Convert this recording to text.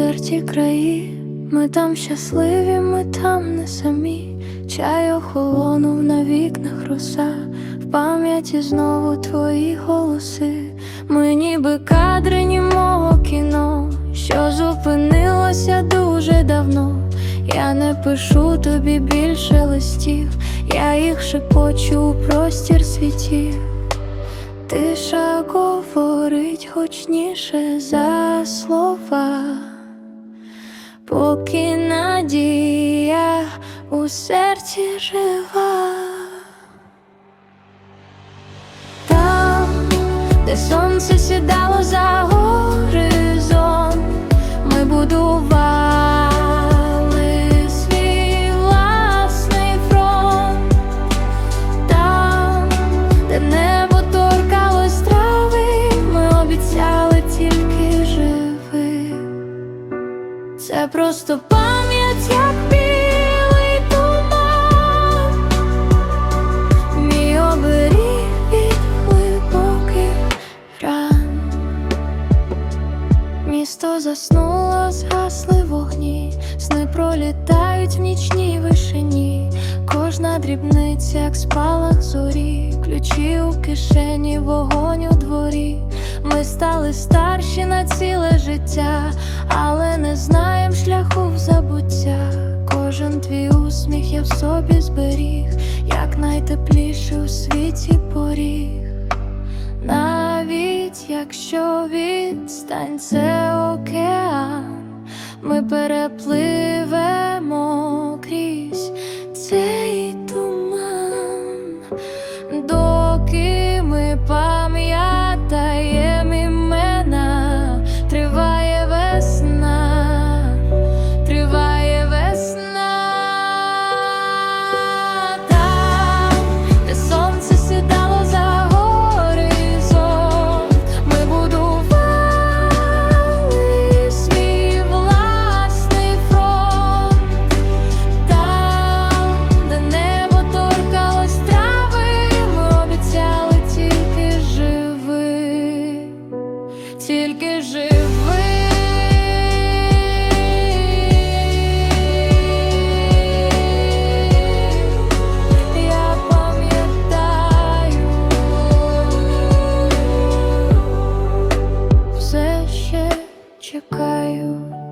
затерті краї, ми там щасливі, ми там не самі. Чай охолонув на вікнах роса, в пам'яті знову твої голоси. Ми ніби кадри німого кіно, що зупинилося дуже давно. Я не пишу тобі більше листів, я їх шепочу у простір світів. Тиша говорить гучніше за слова, поки надія у серці жива. Там, де сонце сідало за горизонт, ми будували Це просто пам'ять, як білий туман, мій оберіг від глибоких ран. Місто заснуло, згасли вогні, сни пролітають в нічній вишині. Кожна дрібниця, як спалах зорі, ключі у кишені, вогонь у дворі. Ми стали старші на ціле життя, я в собі зберіг, як найтепліший у світі поріг. Навіть якщо відстань це океан, ми переплили чекаю.